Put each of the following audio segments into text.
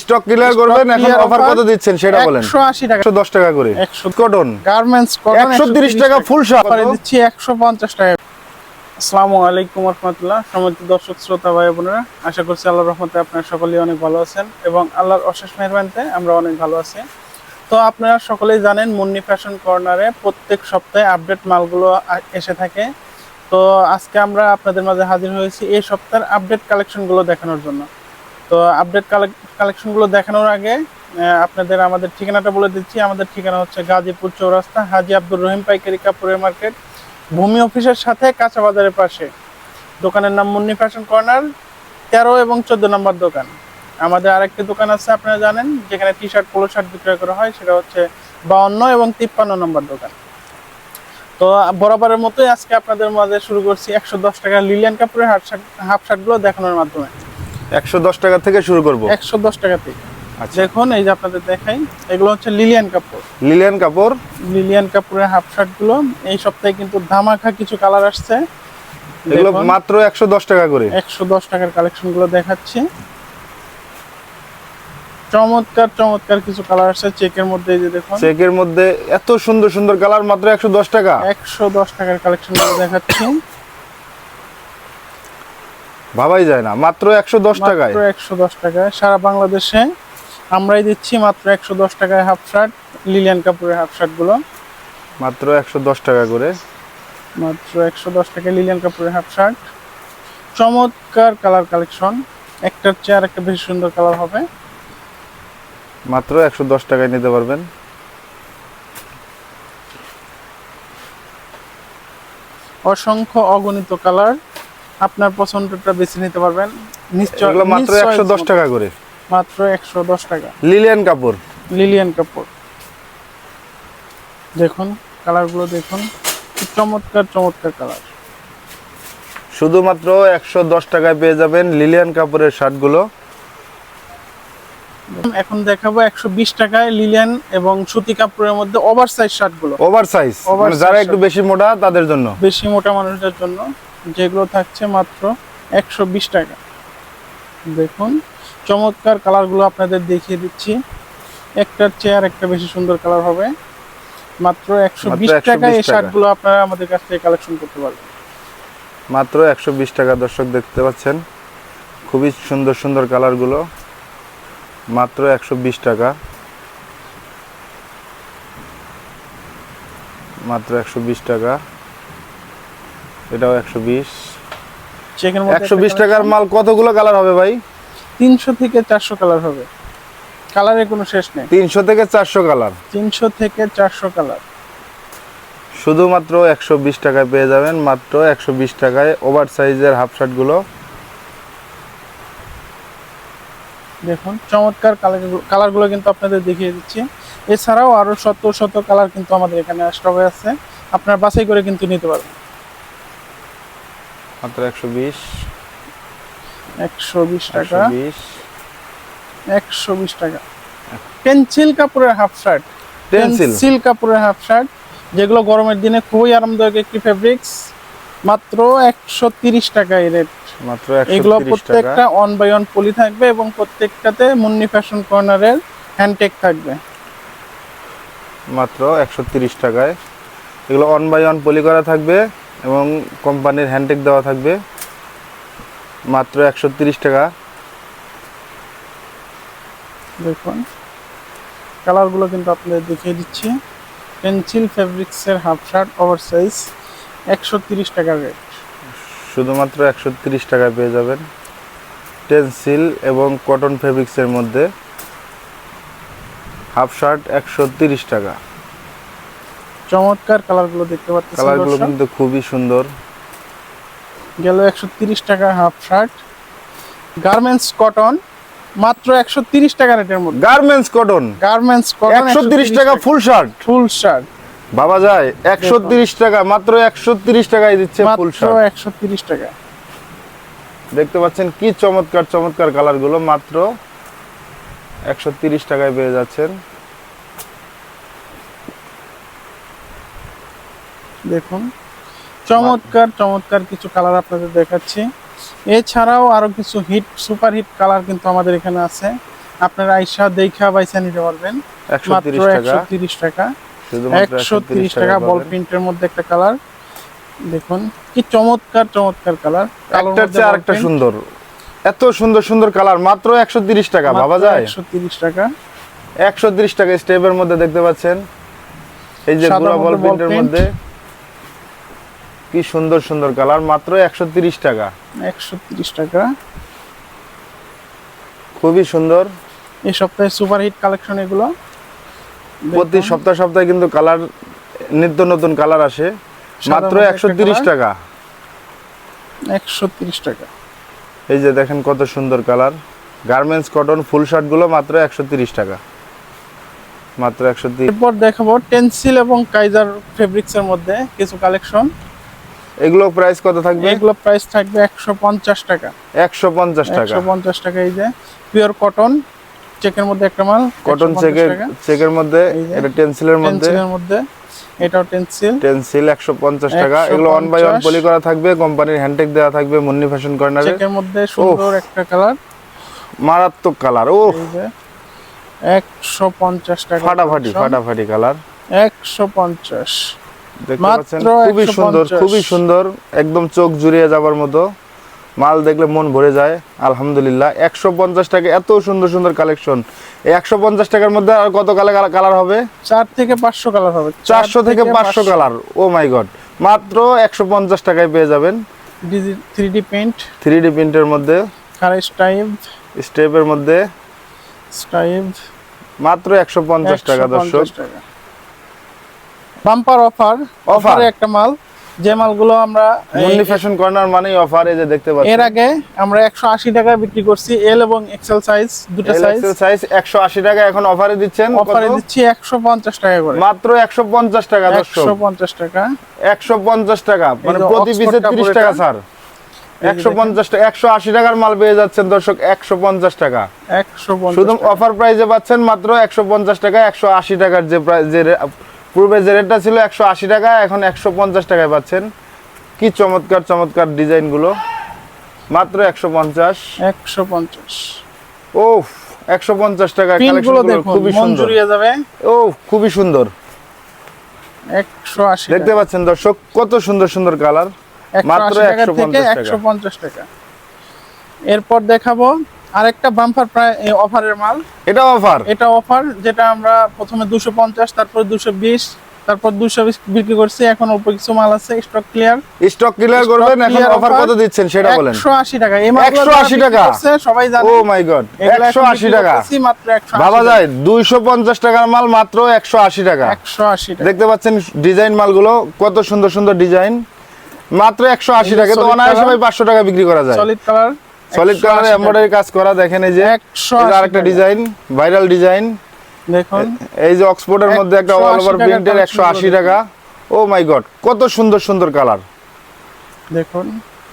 Stock clear করবেন এখন offer কত দিচ্ছেন সেটা বলেন। 180 টাকা। 110 টাকা করে। 100 কটন গার্মেন্টস কটন 130 টাকা ফুল শার্ট পরে দিচ্ছি 150 টাকা। আসসালামু আলাইকুম রহমতুল্লাহ। সম্মানিত দর্শক শ্রোতা ভাই বোনেরা আশা করছি আল্লাহর রহমতে আপনারা সকলেই অনেক ভালো আছেন এবং আল্লাহর অশেষ মেহরবানিতে আমরা অনেক ভালো আছি। তো আপনারা সকলেই জানেন মুন্নি ফ্যাশন কর্নারে প্রত্যেক সপ্তাহে আপডেট মালগুলো এসে থাকে। তো আজকে আমরা আপনাদের মাঝে হাজির হয়েছি এই সপ্তাহের আপডেট কালেকশনগুলো দেখানোর জন্য। তো আপডেট কালেকশনগুলো দেখানোর আগে আপনাদের আমাদের ঠিকানাটা বলে দিচ্ছি। আমাদের ঠিকানা হচ্ছে গাজীপুর চৌরাস্তা, হাজি আব্দুর রহিম পাইকারি কাপড়ের মার্কেট, ভূমি অফিসের সাথে কাঁচা বাজারের পাশে। দোকানের নাম মুন্নি ফ্যাশন কর্নার তেরো এবং চোদ্দ নম্বর দোকান। আমাদের আরেকটি দোকান আছে, আপনারা জানেন, যেখানে টি শার্ট পোলো শার্ট বিক্রয় করা হয়, সেটা হচ্ছে বাউন্ন এবং তিপ্পান্ন নম্বর দোকান। তো বরাবরের মতোই আজকে আপনাদের মাঝে শুরু করছি একশো দশ টাকা লিলিয়ান কাপড়ের হাফ শার্ট হাফ শার্টগুলো দেখানোর মাধ্যমে। 110 টাকা থেকে শুরু করব। একশো দশ টাকাতে আচ্ছা। দেখুন এই যে আপনাদের দেখাই এগুলো হচ্ছে লিলিয়ান কাপড়। লিলিয়ান কাপড়? লিলিয়ান কাপড়ের হাফ শার্টগুলো এই সপ্তাহে কিন্তু ধামাকা কিছু কালার আসছে। এগুলো মাত্র 110 টাকা করে। একশো দশ টাকার কালেকশনগুলো দেখাচ্ছি। চমৎকার চমৎকার কিছু কালার আসছে চেকের মধ্যে যে দেখুন। চেকের মধ্যে এত সুন্দর সুন্দর কালার মাত্র 110 টাকা। একশো দশ টাকার কালেকশনগুলো দেখাচ্ছি। ভাবাই যায় না মাত্র 110 টাকায়। একশো দশ টাকায়। সারা বাংলাদেশে আমরাই দিচ্ছি মাত্র একশো দশ টাকায় হাফ শার্ট লিলিয়ান কাপড়ের হাফ শার্টগুলো মাত্র 110 টাকা করে। মাত্র একশো দশ টাকায় লিলিয়ান কাপড়ের হাফ শার্ট। চমৎকার কালার কালেকশন। একটার চেয়ার একটা বেশি সুন্দর কালার হবে। মাত্র 110 টাকায় নিতে পারবেন। অসংখ্য অগণিত কালার। আপনার পছন্দটা বেছে নিতে পারবেন। নিশ্চয় মাত্র নিশ্চয় 110 টাকা করে। মাত্র একশো দশ টাকা। লিলিয়ান কাপড় লিলিয়ান কাপড় দেখুন কালারগুলো দেখুন। চমৎকার চমৎকার কালার। শুধুমাত্র 110 টাকায় পেয়ে যাবেন লিলিয়ান কাপড়ের শার্টগুলো। এখন দেখাবো একশো বিশ টাকায় লিলিয়ান এবং সুতি কাপড়ের মধ্যে ওভার সাইজ শার্টগুলো। ওভার সাইজ Oversize যারা একটু বেশি মোটা তাদের জন্য। বেশি মোটা মানুষদের জন্য। যেগুলো থাকছে মাত্র একশো বিশ টাকা। দেখুন চমৎকার কালারগুলো আপনাদের দেখিয়ে দিচ্ছি। একটার চেয়ার একটা বেশি সুন্দর কালার হবে। মাত্র একশো মাত্র বিশ 120 টাকায় এই শার্টগুলো আপনারা আমাদের কাছ থেকে কালেকশন করতে পারবেন। মাত্র 120 টাকা দর্শক দেখতে পাচ্ছেন। খুবই সুন্দর সুন্দর কালারগুলো। মাত্র 120 টাকা। মাত্র 120 টাকা। এটাও 120 চেকের মধ্যে 120 টাকার মাল কতগুলো কালার হবে ভাই? তিনশো থেকে চারশো কালার হবে। কালারের কোনো শেষ নেই। 300 থেকে 400 কালার তিনশো থেকে চারশো কালার শুধুমাত্র 120 টাকায় পেয়ে যাবেন মাত্র 120 টাকায় ওভার সাইজের হাফ শার্টগুলো দেখুন চমৎকার কালার কালারগুলো কিন্তু আপনাদের দেখিয়ে দিচ্ছি। এছাড়াও আরও শত শত কালার কিন্তু আমাদের এখানে স্টকে আছে। আপনার বাছাই করে কিন্তু নিতে পারবেন। মাত্র 120 একশো বিশ টাকা। 120 একশো বিশ টাকা। পেন্সিল কাপড়ের হাফ শার্ট। পেন্সিল। কাপড়ের হাফ শার্ট। যেগুলো গরমের দিনে খুবই আরামদায়ক একটি ফেব্রিক্স মাত্র একশো তিরিশ টাকা এই রেট মাত্র এগুলো প্রত্যেকটা অন বাই অন পলি থাকবে এবং প্রত্যেকটাতে মুন্নি ফ্যাশন কর্নারের হ্যান্ডটেক থাকবে। মাত্র একশো তিরিশ টাকায়। এগুলো অন বাই অন পলি করা থাকবে। এবং কোম্পানির হ্যান্ডটেক দেওয়া থাকবে মাত্র একশো তিরিশ টাকা। দেখুন কালারগুলো কিন্তু আপনাদের দেখিয়ে দিচ্ছি। পেন্সিল ফেব্রিক্সের হাফ শার্ট ওভার সাইজ একশো তিরিশ টাকার রেট। শুধুমাত্র একশো তিরিশ টাকায় পেয়ে যাবেন টেন্সিল এবং কটন ফেব্রিক্সের মধ্যে হাফ শার্ট একশো তিরিশ টাকা। চমৎকার কালারগুলো দেখতে পাচ্ছেন কালারগুলো কিন্তু খুবই সুন্দর। গেল একশো তিরিশ টাকা হাফ শার্ট। গার্মেন্টস কটন মাত্র একশো তিরিশ টাকা রেটের মধ্যে। Garments cotton. গার্মেন্টস কটন একশো তিরিশ টাকা ফুল শার্ট। Full shirt. ভাবা যায় একশো তিরিশ টাকা মাত্র একশো তিরিশ টাকায় দিচ্ছে ফুল শার্ট। একশো তিরিশ টাকা। দেখতে পাচ্ছেন কি চমৎকার চমৎকার কালারগুলো মাত্র একশো তিরিশ টাকায় পেয়ে যাচ্ছেন। দেখুন। চমৎকার চমৎকার কিছু কালার আপনাদের দেখাচ্ছি। এছাড়াও আরও কিছু হিট সুপার হিট কালার কিন্তু আমাদের এখানে আছে। আপনারা আইসা দেখা বাইসা নিতে পারবেন। একশো মাত্র টাকা। একশো তিরিশ টাকা। একশো তিরিশ টাকা বল প্রিন্টের মধ্যে একটা কালার দেখুন কি চমৎকার চমৎকার কালার চেয়ে আরেকটা সুন্দর। এত সুন্দর সুন্দর কালার মাত্র একশো তিরিশ টাকা ভাবা যায়। একশো তিরিশ টাকা। একশো তিরিশ টাকা স্টেপের মধ্যে দেখতে পাচ্ছেন। এই যে বল প্রিন্টের মধ্যে। কি সুন্দর সুন্দর কালার মাত্র একশো তিরিশ টাকা। একশো তিরিশ টাকা। খুবই সুন্দর। এই সপ্তাহে সুপারহিট কালেকশন এগুলো? প্রতি সপ্তাহ সপ্তাহে কিন্তু কালার নিত্য নতুন কালার আসে। মাত্র একশো তিরিশ টাকা। একশো তিরিশ টাকা। এই যে দেখেন কত সুন্দর কালার। গার্মেন্টস কটন ফুল শার্টগুলো মাত্র একশো তিরিশ টাকা। মাত্র একশো তিরিশ। এরপর দেখাবো টেন্সিল এবং কাইজার ফেব্রিক্স এর মধ্যে কিছু কালেকশন। এগুলো প্রাইস কত থাকবে? এগুলো প্রাইস থাকবে একশো পঞ্চাশ টাকা। একশো পঞ্চাশ টাকা। একশো পঞ্চাশ টাকা এই যে পিওর কটন চেকের মধ্যে একটা মাল কটন চেকের চেকের মধ্যে এটা টেন্সিলের মধ্যে। পেন্সিলের মধ্যে এটাও টেন্সিল টেন্সিল একশো পঞ্চাশ টাকা। এগুলো ওয়ান বাই ওয়ান 150 পলি করা থাকবে কোম্পানির হ্যান্ডটেক দেওয়া থাকবে মুন্নি ফ্যাশন কর্নারে চেকের মধ্যে সুন্দর একটা কালার মারাত্মক কালার ও এই যে একশো পঞ্চাশ টাকা। ফাটাফাটি ফাটাফাটি কালার একশো পঞ্চাশ। দেখতে পাচ্ছেন? খুবই সুন্দর খুবই সুন্দর একদম চোখ জুড়িয়ে যাবার মতো। মাল দেখলে মন ভরে যায় আলহামদুলিল্লাহ। একশো পঞ্চাশ টাকা এত সুন্দর সুন্দর কালেকশন একশো পঞ্চাশ টাকার মধ্যে আর কত কালার কালার হবে? চার থেকে পাঁচশো কালার হবে। চারশো থেকে পাঁচশো কালার ও মাই গড মাত্র একশো পঞ্চাশ টাকায় পেয়ে যাবেন। Three D paint three D প্রিন্টের মধ্যে। স্টাইভ। স্টেপের মধ্যে। স্টাইভ। মাত্র একশো পঞ্চাশ টাকা দর্শক। বাম্পার অফার অফারে একটা মাল। যে মালগুলো আমরা মুন্নি ফ্যাশন কর্নার মানেই অফার এই যে দেখতে পাচ্ছেন। এর আগে আমরা একশো আশি টাকায় বিক্রি করছি এল এবং এক্সেল সাইজ দুটো সাইজ সাইজ একশো আশি টাকা এখন অফারে দিচ্ছেন। অফারে দিচ্ছি একশো পঞ্চাশ টাকা করে। মাত্র একশো পঞ্চাশ টাকা দর্শক। একশো পঞ্চাশ টাকা। একশো পঞ্চাশ টাকা মানে প্রতি পিসে অক্সফোর্ড তিরিশ কাপড় টাকা স্যার। যে একশো দেখেন। পঞ্চাশ টাকা একশো আশি টাকার মাল পেয়ে যাচ্ছেন দর্শক একশো পঞ্চাশ টাকা। একশো পঞ্চাশ শুধু অফার প্রাইসে পাচ্ছেন মাত্র একশো পঞ্চাশ টাকা একশো আশি টাকার যে প্রাইস যে পূর্বে যে রেটটা ছিল একশো আশি টাকা এখন একশো পঞ্চাশ টাকায় পাচ্ছেন। কি চমৎকার চমৎকার ডিজাইনগুলো। মাত্র একশো পঞ্চাশ। একশো পঞ্চাশ। ও একশো পঞ্চাশ টাকা খুবই সুন্দর। যাবে। ও খুবই সুন্দর। একশো আশি দেখতে পাচ্ছেন দর্শক কত সুন্দর সুন্দর কালার। মাত্র মাত্র একশো 150 একশো পঞ্চাশ টাকা। এরপর দেখাবো আরেকটা বাম্পার প্রায় অফারের মাল। এটা অফার এটা অফার যেটা আমরা প্রথমে দুশো পঞ্চাশ তারপর দুশো বিশ তারপর দুশো বিক্রি করছি। এখন অল্প কিছু মাল আছে স্টক ক্লিয়ার স্টক ক্লিয়ার করবেন? এখন অফার কত দিচ্ছেন সেটা বলেন। একশো আশি টাকা। এই 180 টাকা? সবাই জানে ও মাই গড এগুলো একশো এখন আশি বিক্রি টাকা। করতেছি মাত্র একশো ভাবা যায় দুইশো পঞ্চাশ টাকার মাল মাত্র একশো আশি টাকা। একশো আশি টাকা। দেখতে পাচ্ছেন ডিজাইন মালগুলো কত সুন্দর সুন্দর ডিজাইন। মাত্র একশো আশি এই যে টাকা তো অনায়াসে ভাই পাঁচশো টাকা বিক্রি করা যায়। সলিড কালার সলিড কালারে এমব্রয়ডারি কাজ করা দেখেন এই যে। আরেকটা ডিজাইন ভাইরাল ডিজাইন দেখুন। এই যে অক্সফোর্ডের মধ্যে একটা অল ওভার প্রিন্টের collection একশো আশি গুলো টাকা। ও মাই গড কত সুন্দর সুন্দর কালার দেখুন।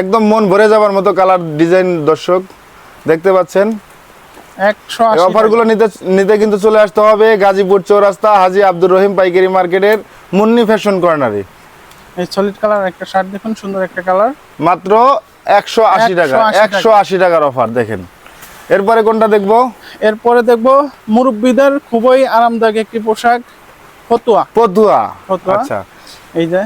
একদম মন ভরে যাবার মতো কালার ডিজাইন দর্শক। দেখতে পাচ্ছেন? একশো এই আশি অফারগুলো নিতে নিতে কিন্তু চলে আসতে হবে গাজীপুর চৌরাস্তা হাজি আব্দুর রহিম পাইকারি মার্কেটের মুন্নি ফ্যাশন কর্নারে এই সলিড কালার একটা শার্ট দেখুন সুন্দর একটা কালার মাত্র একশো আশি টাকা একশো আশি টাকার অফার দেখেন। এরপরে কোনটা দেখব? এরপরে দেখব মুরব্বীদের খুবই আরামদায়ক একটি পোশাক ফতুয়া। ফতুয়া। আচ্ছা। এই যে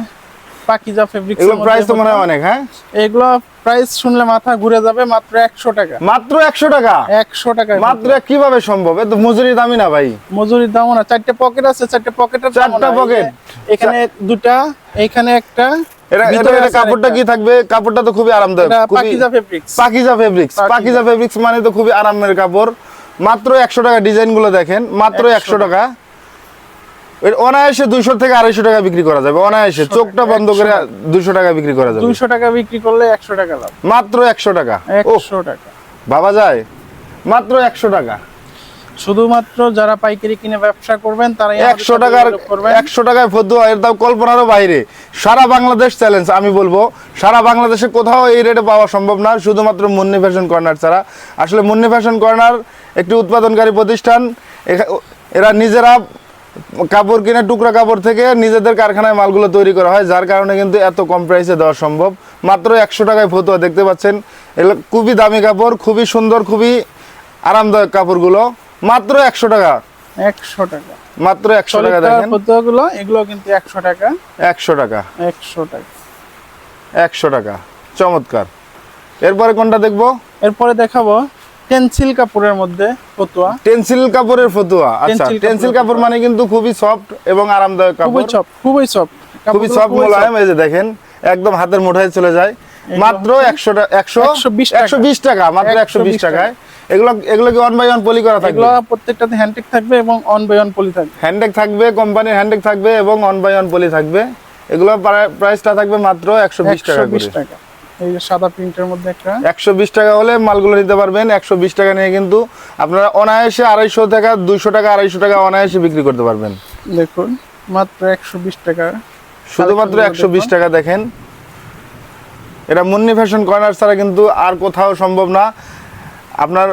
পাকিজা ফেব্রিক্স এগুলো প্রাইস তো মনে হয় অনেক হ্যাঁ? এগুলো প্রাইস শুনলে মাথা ঘুরে যাবে মাত্র একশো টাকা। মাত্র একশো টাকা? একশো টাকা মাত্র কীভাবে সম্ভব? এ তো মজুরি দামি না ভাই। মজুরি দাম না। চারটে পকেট আছে চারটে পকেটের চারটা pocket? এখানে দুটা এখানে একটা এটা এটা ভিতরে এটা আছে কাপড়টা কি থাকবে? কাপড়টা তো খুবই আরামদায়ক Pakiza fabrics Pakiza fabrics Pakiza. Pakiza fabrics মানে তো খুবই আরামের কাপড়। মাত্র একশো টাকা ডিজাইন দেখেন মাত্র একশো টাকা। অনায়াসে দুইশো থেকে আড়াইশো টাকা বিক্রি করা যাবে অনায়াসে। চোখটা বন্ধ করে দুইশো টাকা বিক্রি করা যাবে। দুইশো টাকা বিক্রি করলে একশো টাকা লাভ। মাত্র একশো টাকা। একশো টাকা। ভাবা যায়। মাত্র একশো টাকা। শুধুমাত্র যারা পাইকারি কিনে ব্যবসা করবেন তারা একশো টাকার একশো টাকায় ফতুয়া এর দাম কল্পনারও বাইরে। সারা বাংলাদেশ চ্যালেঞ্জ আমি বলব সারা বাংলাদেশে কোথাও এই রেটে পাওয়া সম্ভব না শুধুমাত্র মুন্নি ফ্যাশন কর্নার ছাড়া। আসলে মুন্নি ফ্যাশন কর্নার একটি উৎপাদনকারী প্রতিষ্ঠান এরা নিজেরা কাপড় কিনে টুকরা কাপড় থেকে নিজেদের কারখানায় মালগুলো তৈরি করা হয় যার কারণে কিন্তু এত কম প্রাইসে দেওয়া সম্ভব। মাত্র একশো টাকায় ফতুয়া দেখতে পাচ্ছেন। এগুলো খুবই দামি কাপড় খুবই সুন্দর খুবই আরামদায়ক কাপড়গুলো। মাত্র একশো টাকা। একশো টাকা। মাত্র একশো টাকা দেখেন। পদ্মাগুলো এগুলো কিন্তু একশো টাকা। একশো টাকা। একশো টাকা। একশো টাকা। চমৎকার। এরপরে কোনটা দেখব? এরপরে দেখাবো টেন্সিল কাপড়ের মধ্যে ফতুয়া। টেন্সিল কাপড়ের ফতুয়া। আচ্ছা টেন্সিল কাপড় মানে কিন্তু খুবই সফট এবং আরামদায়ক খুবই সফট খুবই সফট খুবই সফট মোলায়েম এই যে দেখেন একদম হাতের মুঠায় চলে যায়। মাত্র একশো টাকা একশো 120 টাকা। একশো বিশ টাকা মাত্র একশো বিশ টাকায়। এগুলো এগুলো কি ওয়ান বাই ওয়ান পলি করা থাকবে? এগুলো প্রত্যেকটাতে হ্যান্ডটেক থাকবে এবং অন বাই অন পলি থাকবে। হ্যান্ডেক থাকবে কোম্পানির হ্যান্ডেক থাকবে এবং ওয়ান বাই ওয়ান পলি থাকবে। এগুলো প্রাইসটা থাকবে মাত্র একশো বিশ টাকা টাকা। এই যে সাদা প্রিন্টের মধ্যে একটা একশো বিশ টাকা হলে মালগুলো নিতে পারবেন। একশো বিশ টাকা নিয়ে কিন্তু আপনারা অনায়াসে আড়াইশো টাকা দুইশো টাকা আড়াইশো টাকা অনায়াসে বিক্রি করতে পারবেন। দেখুন মাত্র একশো বিশ টাকা। শুধুমাত্র একশো বিশ টাকা দেখেন। এটা মুন্নি ফ্যাশন কর্নার ছাড়া কিন্তু আর কোথাও সম্ভব না। আপনার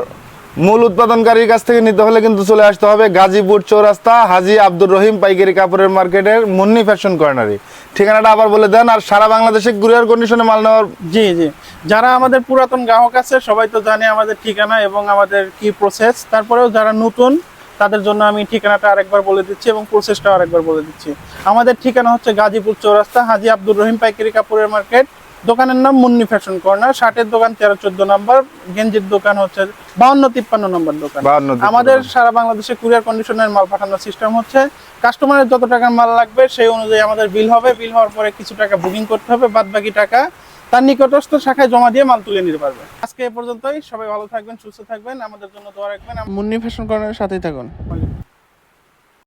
মূল উৎপাদনকারীর কাছ থেকে নিতে হলে কিন্তু চলে আসতে হবে গাজীপুর চৌরাস্তা হাজি আব্দুর রহিম পাইকারি কাপড়ের মার্কেটের মুন্নি ফ্যাশন কর্নারে। ঠিকানাটা আবার বলে দেন আর সারা বাংলাদেশে কুরিয়ার কন্ডিশনে মাল নেওয়ার জি জি। যারা আমাদের পুরাতন গ্রাহক আছে, সবাই তো জানে আমাদের ঠিকানা এবং আমাদের কি প্রসেস তারপরেও যারা নতুন, তাদের জন্য আমি ঠিকানাটা আরেকবার বলে দিচ্ছি এবং প্রসেসটা আরেকবার বলে দিচ্ছি। আমাদের ঠিকানা হচ্ছে গাজীপুর চৌরাস্তা হাজি আব্দুর রহিম পাইকারি কাপড়ের মার্কেট দোকানের নাম মুন্নি ফ্যাশন কর্নার শার্টের দোকান তেরো চোদ্দ নম্বর গেঞ্জির দোকান হচ্ছে বাউন্ন তিপ্পান্ন নম্বর দোকান। আমাদের সারা বাংলাদেশে কুরিয়ার কন্ডিশনের মাল পাঠানোর সিস্টেম হচ্ছে কাস্টমারের যত টাকা মাল লাগবে সেই অনুযায়ী আমাদের বিল হবে বিল হওয়ার পরে কিছু টাকা বুকিং করতে হবে বাদ বাকি টাকা তার নিকটস্থ শাখায় জমা দিয়ে মাল তুলে নিতে পারবে। আজকে এ পর্যন্তই সবাই ভালো থাকবেন সুস্থ থাকবেন আমাদের জন্য দোয়া রাখবেন। মুন্নি ফ্যাশন কর্নারের সাথেই থাকুন।